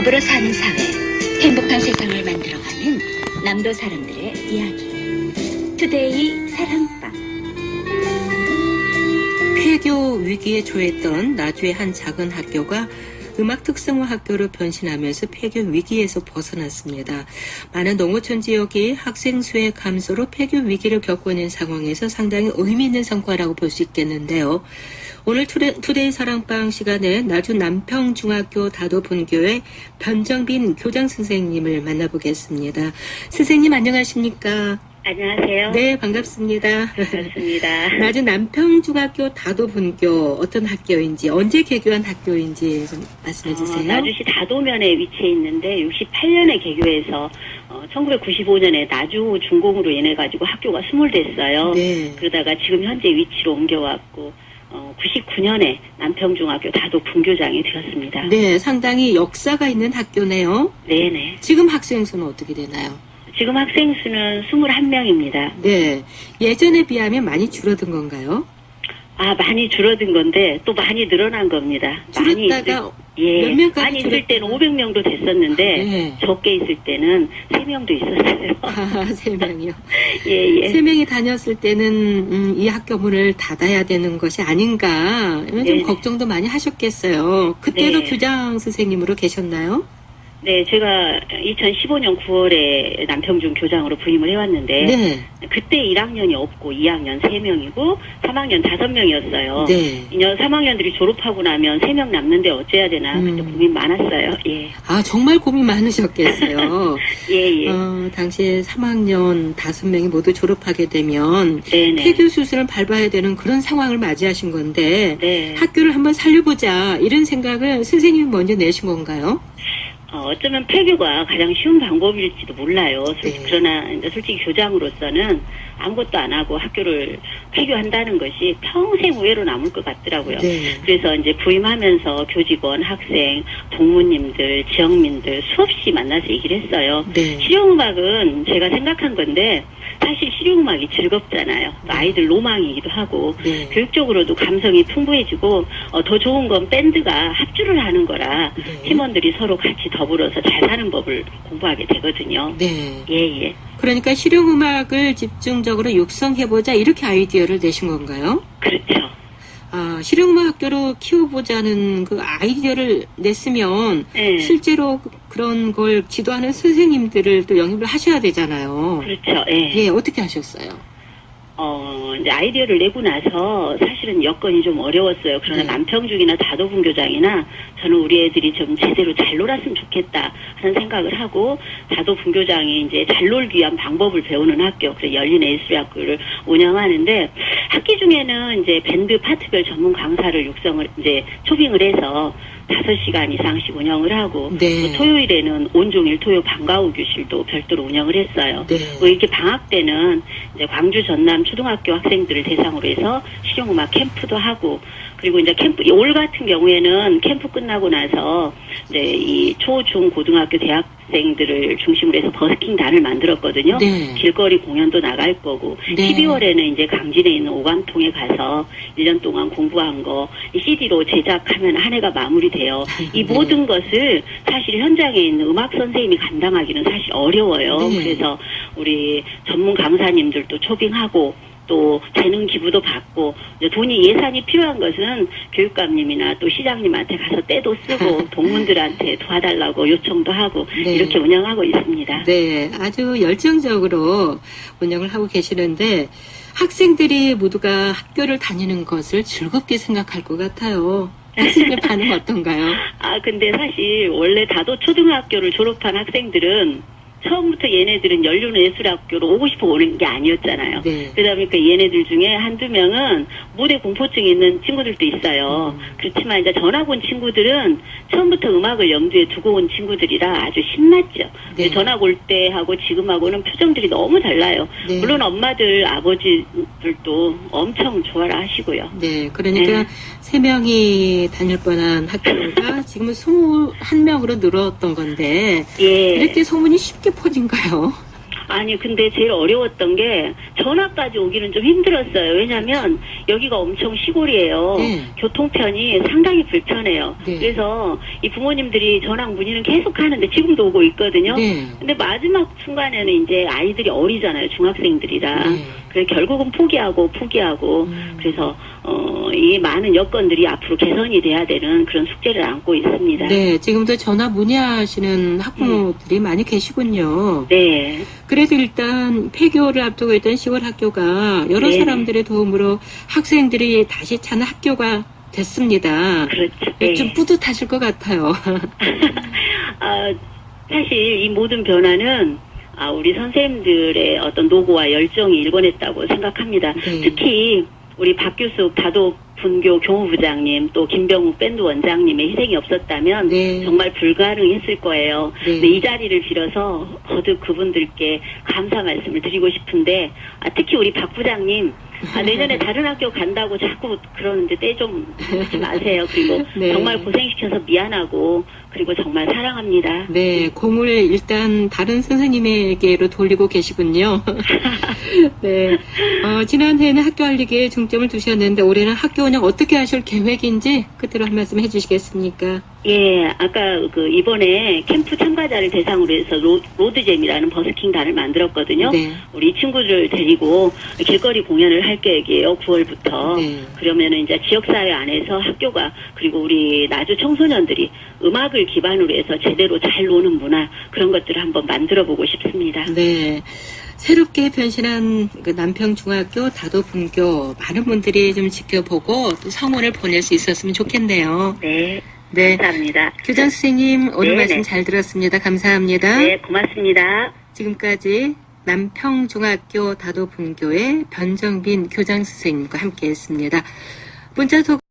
더불어 사는 사회, 행복한 세상을 만들어가는 남도 사람들의 이야기. 투데이 사랑방. 폐교 위기에 처했던 나주의 한 작은 학교가 음악 특성화 학교로 변신하면서 폐교 위기에서 벗어났습니다. 많은 농어촌 지역이 학생 수의 감소로 폐교 위기를 겪고 있는 상황에서 상당히 의미 있는 성과라고 볼 수 있겠는데요. 오늘 투데, 투데이 사랑방 시간에 나주 남평중학교 다도 분교의 변정빈 교장 선생님을 만나보겠습니다. 선생님 안녕하십니까? 안녕하세요. 네, 반갑습니다. 반갑습니다. 나주 남평중학교 다도분교 어떤 학교인지 언제 개교한 학교인지 좀 말씀해 주세요. 어, 나주시 다도면에 위치해 있는데 68년에 개교해서 어, 1995년에 나주 준공으로 인해 가지고 학교가 스물됐어요. 네. 그러다가 지금 현재 위치로 옮겨왔고 어, 99년에 남평중학교 다도 분교장이 되었습니다. 네, 상당히 역사가 있는 학교네요. 네네. 지금 학생 수는 어떻게 되나요? 지금 학생 수는 21명입니다. 네, 예전에 비하면 많이 줄어든 건가요? 아 많이 줄어든 건데 또 많이 늘어난 겁니다. 많이 줄었다가 예, 몇 명까지 많이 있을 때는 줄었구나. 500명도 됐었는데 네. 적게 있을 때는 3명도 있었어요. 아, 세 명이요. 예, 예. 세 명이 다녔을 때는 음, 이 학교 문을 닫아야 되는 것이 아닌가 좀 네. 걱정도 많이 하셨겠어요. 그때도 네. 교장 선생님으로 계셨나요? 네, 제가 2015년 9월에 남평중 교장으로 부임을 해왔는데 네, 그때 1학년이 없고 2학년 3명이고 3학년 5명이었어요. 네. 이년 3학년들이 졸업하고 나면 3명 남는데 어째야 되나 그때 음. 고민 많았어요. 예, 아 정말 고민 많으셨겠어요. 예, 예. 어, 당시에 3학년 5명이 모두 졸업하게 되면 네네. 폐교 수순을 밟아야 되는 그런 상황을 맞이하신 건데 네. 학교를 한번 살려보자 이런 생각을 선생님이 먼저 내신 건가요? 어, 어쩌면 폐교가 가장 쉬운 방법일지도 몰라요. 솔- 네. 그러나 솔직히 교장으로서는 아무것도 안 하고 학교를 폐교한다는 것이 평생 후회로 남을 것 같더라고요. 네. 그래서 이제 부임하면서 교직원, 학생, 동무님들, 지역민들 수없이 만나서 얘기를 했어요. 네. 실용음악은 제가 생각한 건데 사실 실용음악이 즐겁잖아요. 또 아이들 로망이기도 하고 네. 교육적으로도 감성이 풍부해지고 어, 더 좋은 건 밴드가 합주를 하는 거라 네. 팀원들이 서로 같이 더불어서 잘 사는 법을 공부하게 되거든요. 네. 예, 예. 그러니까 실용음악을 집중적으로 육성해보자 이렇게 아이디어를 내신 건가요? 그렇죠. 아, 실용음악 학교로 키워보자는 그 아이디어를 냈으면 예. 실제로 그- 그런 걸 지도하는 선생님들을 또 영입을 하셔야 되잖아요. 그렇죠. 예. 예, 어떻게 하셨어요? 어, 이제 아이디어를 내고 나서 사실은 여건이 좀 어려웠어요. 그러나 네. 남평중이나 다도분 교장이나 저는 우리 애들이 좀 제대로 잘 놀았으면 좋겠다 하는 생각을 하고 다도분 교장이 이제 잘 놀기 위한 방법을 배우는 학교, 그래서 열린 예술학교를 운영하는데 학기 중에는 이제 밴드 파트별 전문 강사를 육성을 이제 초빙을 해서 다섯 시간 이상씩 운영을 하고 네. 또 토요일에는 온종일 토요 방과후 교실도 별도로 운영을 했어요. 네. 뭐 이렇게 방학 때는 이제 광주 전남 초등학교 학생들을 대상으로 해서 실용음악 캠프도 하고 그리고 이제 캠프 올 같은 경우에는 캠프 끝나고 나서 이제 이 초, 중, 고등학교 대학생들을 중심으로 해서 버스킹단을 만들었거든요. 네. 길거리 공연도 나갈 거고 네. 12월에는 이제 강진에 있는 오감통에 가서 1년 동안 공부한 거이 CD로 제작하면 한 해가 마무리돼요. 이 네. 모든 것을 사실 현장에 있는 음악 선생님이 감당하기는 사실 어려워요. 네. 그래서 우리 전문 강사님들도 초빙하고 또 재능 기부도 받고 이제 돈이 예산이 필요한 것은 교육감님이나 또 시장님한테 가서 떼도 쓰고 동문들한테 도와달라고 요청도 하고 네. 이렇게 운영하고 있습니다. 네, 아주 열정적으로 운영을 하고 계시는데 학생들이 모두가 학교를 다니는 것을 즐겁게 생각할 것 같아요. 학생의 반응 어떤가요? 아, 근데 사실 원래 다도 초등학교를 졸업한 학생들은 처음부터 얘네들은 연륜예술학교로 오고 싶어 오는 게 아니었잖아요. 네. 그러다 보니까 얘네들 중에 한두 명은 무대 공포증이 있는 친구들도 있어요. 음. 그렇지만 이제 전학 온 친구들은 처음부터 음악을 염두에 두고 온 친구들이라 아주 신났죠. 네. 전학 올 때하고 지금하고는 표정들이 너무 달라요. 네. 물론 엄마들, 아버지들도 엄청 좋아라 하시고요. 네, 그러니까 네. 세 명이 다닐 뻔한 학교가 지금은 21명으로 늘었던 건데 예. 이렇게 소문이 쉽게 퍼진가요? 아니 근데 제일 어려웠던 게 전화까지 오기는 좀 힘들었어요. 왜냐하면 여기가 엄청 시골이에요. 네. 교통편이 상당히 불편해요. 네. 그래서 이 부모님들이 전화 문의는 계속 하는데 지금도 오고 있거든요. 네. 근데 마지막 순간에는 이제 아이들이 어리잖아요. 중학생들이라. 네. 그래서 결국은 포기하고 포기하고 음. 그래서 어, 이 많은 여건들이 앞으로 개선이 돼야 되는 그런 숙제를 안고 있습니다. 네, 지금도 전화 문의하시는 학부모들이 많이 계시군요. 네. 그래도 일단 폐교를 앞두고 있던 시골 학교가 여러 네. 사람들의 도움으로 학생들이 다시 찾는 학교가 됐습니다. 그렇죠. 네. 좀 뿌듯하실 것 같아요. 아, 사실 이 모든 변화는 아, 우리 선생님들의 어떤 노고와 열정이 일궈냈다고 생각합니다. 네. 특히 우리 박규숙 다도 분교 교무부장님 또 김병욱 밴드 원장님의 희생이 없었다면 네. 정말 불가능했을 거예요. 네. 근데 이 자리를 빌어서 거듭 그분들께 감사 말씀을 드리고 싶은데 아, 특히 우리 박 부장님 아, 내년에 다른 학교 간다고 자꾸 그러는데 때 좀 하지 마세요. 그리고 네. 정말 고생시켜서 미안하고 그리고 정말 사랑합니다. 네, 공을 일단 다른 선생님에게로 돌리고 계시군요. 네, 어, 지난해에는 학교 알리기에 중점을 두셨는데 올해는 학교 운영 어떻게 하실 계획인지 그대로 한 말씀 해주시겠습니까? 예, 아까 그 이번에 캠프 참가자를 대상으로 해서 로, 로드잼이라는 버스킹 단을 만들었거든요. 네. 우리 친구들 데리고 길거리 공연을 할 계획이에요. 9월부터. 네. 그러면은 이제 지역사회 안에서 학교가 그리고 우리 나주 청소년들이 음악을 기반으로 해서 제대로 잘 노는 문화 그런 것들을 한번 만들어 보고 싶습니다. 네. 새롭게 변신한 그 남평중학교 다도분교 많은 분들이 좀 지켜보고 또 성원을 보낼 수 있었으면 좋겠네요. 네, 네. 감사합니다. 교장 선생님 오늘 네, 말씀 네. 잘 들었습니다. 감사합니다. 네, 고맙습니다. 지금까지 남평중학교 다도분교의 변정빈 교장 선생님과 함께했습니다. 문자 톡